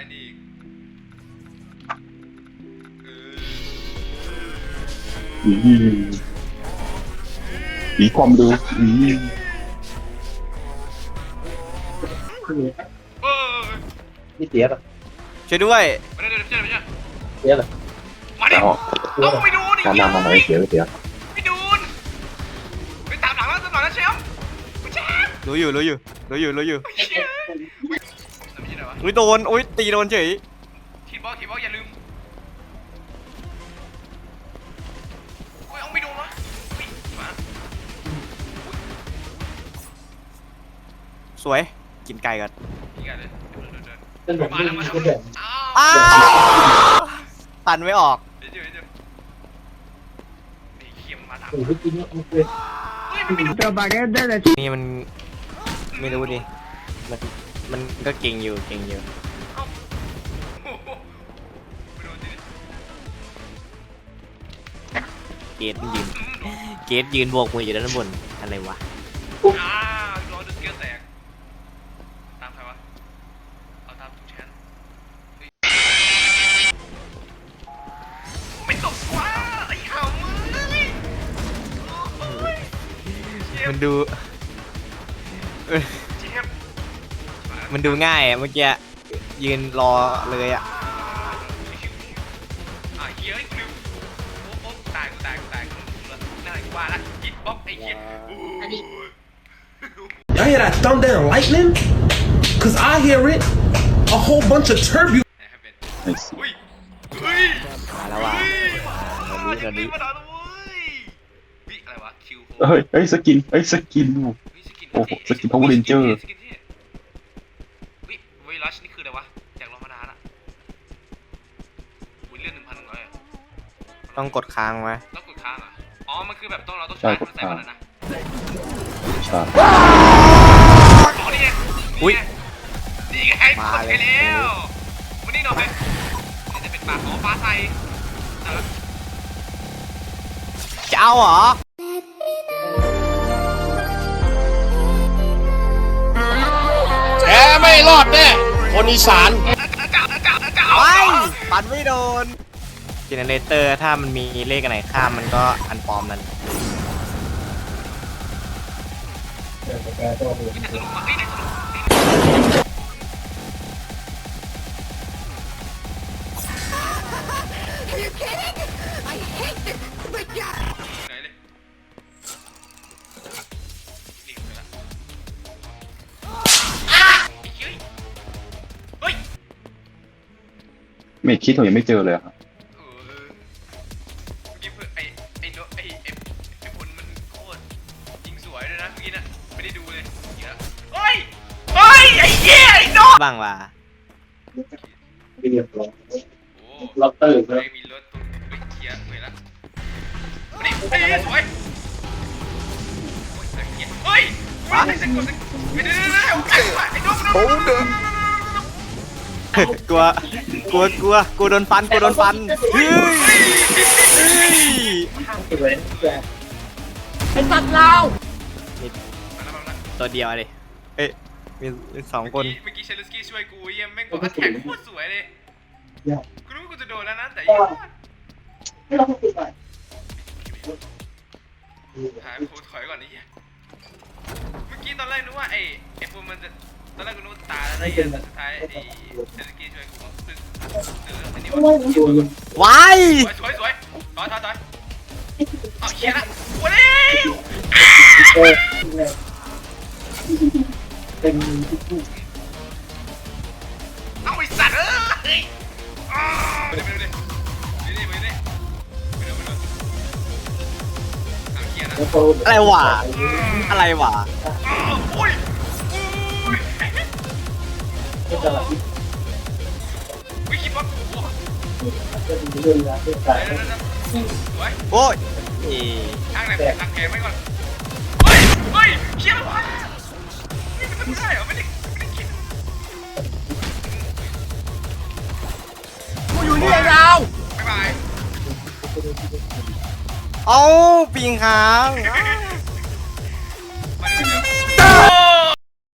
อ้นี่อีกเอออีอีความดูอีเออนี่เสียป่ะช่วยด้วย ไม่ได้เดี๋ยวเดี๋ยวเดี๋ยวเสียเหรอมาดิแล้วเอาไม่ดูดิการนำมาไหนเสียเสียไม่ดูนไปตามหลังแล้วตามหลังแล้วแชมป์ไปแชมป์รู้อยู่รู้อยู่รู้อยู่รู้อยู่เฮ้ยอุ๊ยทำยังไงวะ อุ้ยโดนอุ้ยตีโดนเฉยทีบอลทีบอลอย่าลืมอุ้ยเอาไม่ดูวะอุ้ยมาสวย กินไก่ก่อนอีกอันเลยเดินเดินเดินเป็นแบบมานี้แล้วมาแล้วก็แบบอ้าอ้าวตันไม่ออกเดี๋ยวเดี๋ยวเดี๋ยวไอ้เคียมนมาตามโอ้โหกินมันเป็นเฮ้ยมันไม่ดูนี่มันไม่รู้ดิมัน มันก็เก่งอยู่เก่งอยู่โอ้โหไม่โดนจริงเกตยืนเกตยืนโบกมืออยู่ด้านบนอะไรวะอ่าร้อนจนเกลียวแตก ตามใครวะ เอาตามทุกแชนเฮ้ยไม่ตกว้าไอ้ห่ามึงโอ้ยเจ็บมันดูเออเจ็บ มันดูง่ายอะเมื่อกี้ยืนรอเลยอะอะเหี้ยไอ้กูลืมโอ๊ะโอ๊ะตายกูตายกูตายกูลืมละนั่นไงกูว่าละยิดบ๊อบไอ้เหี้ยอันนี้ Y'all hear that thunder and lightning? Cause I hear it. A whole bunch of turbulence. ไอ้สิอุ้ยเฮ้ยมาแล้วว่ะ เฮ้ยเดี๋ยวนี้ มาแล้วเว้ยวิอะไรวะคิวโฮเฮ้ยเอ้ยสกินเอ้ยสกินวิสกินโอ้โหเท่สกิน Power Ranger สกิน ต้องกดค้างไว้ต้องกดค้างเหรออ๋อ มันคือแบบต้องเราต้องใช้คนใส่มันอะนะใช่อ๋อนี่ไงอุ๊ยนี่ไงมาคนเลยไปแล้ววันนี้หน่อยนี่จะเป็นปากของฟ้าใสเออจะเอาเหรอแกไม่รอดแน่คนอีสานเจ้าเจ้าเจ้าไปปันไม่โดน เจเนเรเตอร์ถ้ามันมีเลขอันไหนข้ามมันก็อันปลอมนั้นไหนเลยนี่ไปละเฮ้ย ไม่คิดผมยังไม่เจอเลยอะครับ บ้างว่ะเรียบร้อยโอ้ล็อกเตอร์ใคเลรยมีรถตรงเฮ้ยเคลียร์เหนื่อยละมาดิไอ้เหี้ยสวยโอ้ยแต่เหี้ยเฮ้ยเฮ้ยไอ้เส้นกดเส้นเดี๋ยวเดี๋ยวเดี๋ยวเดี๋ยวไอ้ไอ้โนโอ้เดินกลัวกลัวกลัวกลัวโดนฟันกลัวโดนฟันเฮ้ยเฮ้ยเลยแกมาแล้วมาแล้วตัวเดียวเลยเอ้ย มีมีสองคนเมื่อกี้เชลสกี้ช่วยกูเยี่ยมแม่งบอกว่าแท็กโคตรสวยเลยยากกูรู้ว่ากูจะโดนแล้วนะแต่ยังไม่ต้องพูดไปหายกูถอยก่อนไอ้เหี้ยเมื่อกี้ตอนแรกนึกว่าไอ้ไอ้ฟูมันจะตอนแรกกูนึกว่าตายแล้วนะไอ้เหี้ยแต่สุดท้ายไอ้เชลสกี้ช่วยกูก็ตึ้งเอออันนี้ว่าโดนวายสวยสวยสวยถอยถอยถอยเอาเหี้ยละโอ้ยโอ้ เป็นที่พูดเอาไอ้สัตว์เอ้ยอ้าวไปดูดิไปดูดิไปดูดิไปดูไปดูเอาเหี้ยละแล้วโตอะไรวะ อะไรวะ อ้าวโอ้ยโอ้ยก็ตลาดที่ไม่คิดว่ากูอะจะมีเรื่องราวที่เดี๋ตายยวเดี๋ยวเดี๋ยวสวยโอ้ยเอ้ยทางไหนทางแกไว้ก่อนาย เอาปิงค้าง